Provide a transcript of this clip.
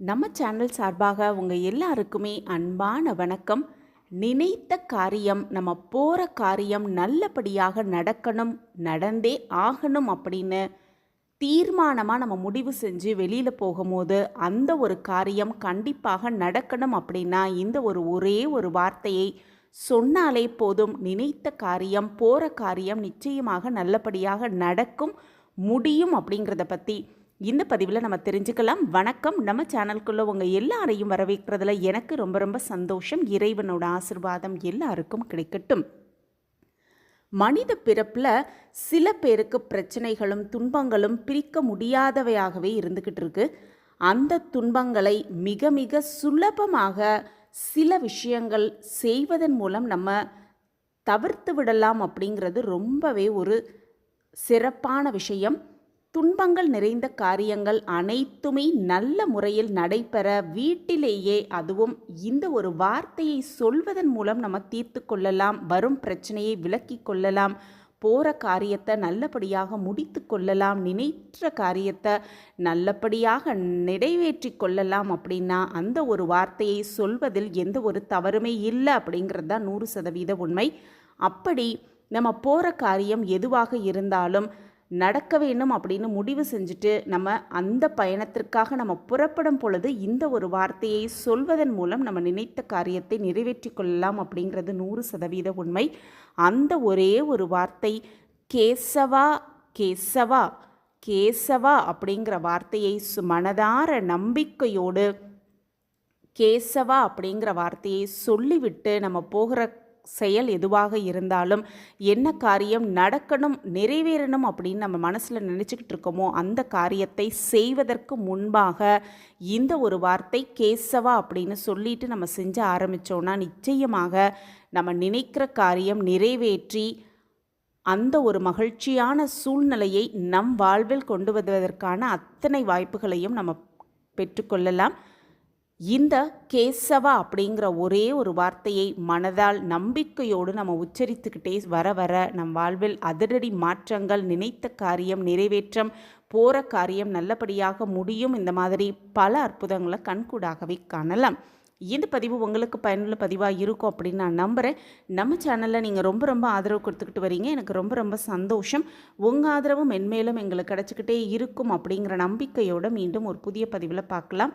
நம்ம சேனல் சார்பாக உங்கள் எல்லாருக்குமே அன்பான வணக்கம். நினைத்த காரியம் நம்ம போகிற காரியம் நல்லபடியாக நடக்கணும் நடந்தே ஆகணும் அப்படின்னு தீர்மானமாக நம்ம முடிவு செஞ்சு வெளியில் போகும்போது அந்த ஒரு காரியம் கண்டிப்பாக நடக்கணும் அப்படின்னா இந்த ஒரு ஒரே ஒரு வார்த்தையை சொன்னாலே போதும். நினைத்த காரியம் போகிற காரியம் நிச்சயமாக நல்லபடியாக நடக்கும் முடியும் அப்படிங்கிறத பற்றி இந்த பதிவில் நம்ம தெரிஞ்சுக்கலாம். வணக்கம். நம்ம சேனலுக்குள்ளே உங்கள் எல்லாரையும் வரவேற்கிறதுல எனக்கு ரொம்ப ரொம்ப சந்தோஷம். இறைவனோட ஆசிர்வாதம் எல்லாருக்கும் கிடைக்கட்டும். மனித பிறப்பில் சில பேருக்கு பிரச்சனைகளும் துன்பங்களும் பிரிக்க முடியாதவையாகவே இருந்துக்கிட்டு இருக்கு. அந்த துன்பங்களை மிக மிக சுலபமாக சில விஷயங்கள் செய்வதன் மூலம் நம்ம தவிர்த்து விடலாம் அப்படிங்கிறது ரொம்பவே ஒரு சிறப்பான விஷயம். துன்பங்கள் நிறைந்த காரியங்கள் அனைத்துமே நல்ல முறையில் நடைபெற வீட்டிலேயே அதுவும் இந்த ஒரு வார்த்தையை சொல்வதன் மூலம் நம்ம தீர்த்து கொள்ளலாம் வரும் பிரச்சனையை விலக்கி கொள்ளலாம் போகிற காரியத்தை நல்லபடியாக முடித்து கொள்ளலாம் நினைற்ற காரியத்தை நல்லபடியாக நிறைவேற்றி கொள்ளலாம் அப்படின்னா அந்த ஒரு வார்த்தையை சொல்வதில் எந்த ஒரு தவறுமே இல்லை அப்படிங்கிறது தான் நூறு சதவீத உண்மை. அப்படி நம்ம போகிற காரியம் எதுவாக இருந்தாலும் நடக்க வேண்டும் அப்படின்னு முடிவு செஞ்சுட்டு நம்ம அந்த பயணத்திற்காக நம்ம புறப்படும் பொழுது இந்த ஒரு வார்த்தையை சொல்வதன் மூலம் நம்ம நினைத்த காரியத்தை நிறைவேற்றி கொள்ளலாம் அப்படிங்கிறது நூறு சதவீத உண்மை. அந்த ஒரே ஒரு வார்த்தை கேசவா கேசவா கேசவா அப்படிங்கிற வார்த்தையை மனதார நம்பிக்கையோடு கேசவா அப்படிங்கிற வார்த்தையை சொல்லிவிட்டு நம்ம போகிற செயல் எதுவாக இருந்தாலும் என்ன காரியம் நடக்கணும் நிறைவேறணும் அப்படின்னு நம்ம மனசில் நினச்சிக்கிட்டு இருக்கோமோ அந்த காரியத்தை செய்வதற்கு முன்பாக இந்த ஒரு வார்த்தை கேசவா அப்படின்னு சொல்லிட்டு நம்ம செஞ்ச ஆரம்பித்தோன்னா நிச்சயமாக நம்ம நினைக்கிற காரியம் நிறைவேற்றி அந்த ஒரு மகிழ்ச்சியான சூழ்நிலையை நம் வாழ்வில் கொண்டு வருவதற்கான அத்தனை வாய்ப்புகளையும் நம்ம பெற்றுக்கொள்ளலாம். இந்த கேசவா அப்படிங்கிற ஒரே ஒரு வார்த்தையை மனதால் நம்பிக்கையோடு நம்ம உச்சரித்துக்கிட்டே வர வர நம் வாழ்வில் அதிரடி மாற்றங்கள் நினைத்த காரியம் நிறைவேற்றம் போகிற காரியம் நல்லபடியாக முடியும். இந்த மாதிரி பல அற்புதங்களை கண்கூடாகவே காணலாம். இந்த பதிவு உங்களுக்கு பயனுள்ள பதிவாக இருக்கும் அப்படின்னு நான் நம்புகிறேன் நம்ம சேனலில் நீங்கள் ரொம்ப ரொம்ப ஆதரவு கொடுத்துக்கிட்டு வரீங்க. எனக்கு ரொம்ப ரொம்ப சந்தோஷம். உங்கள் ஆதரவும் மென்மேலும் எங்களுக்கு கிடச்சிக்கிட்டே இருக்கும் அப்படிங்கிற நம்பிக்கையோடு மீண்டும் ஒரு புதிய பதிவில் பார்க்கலாம்.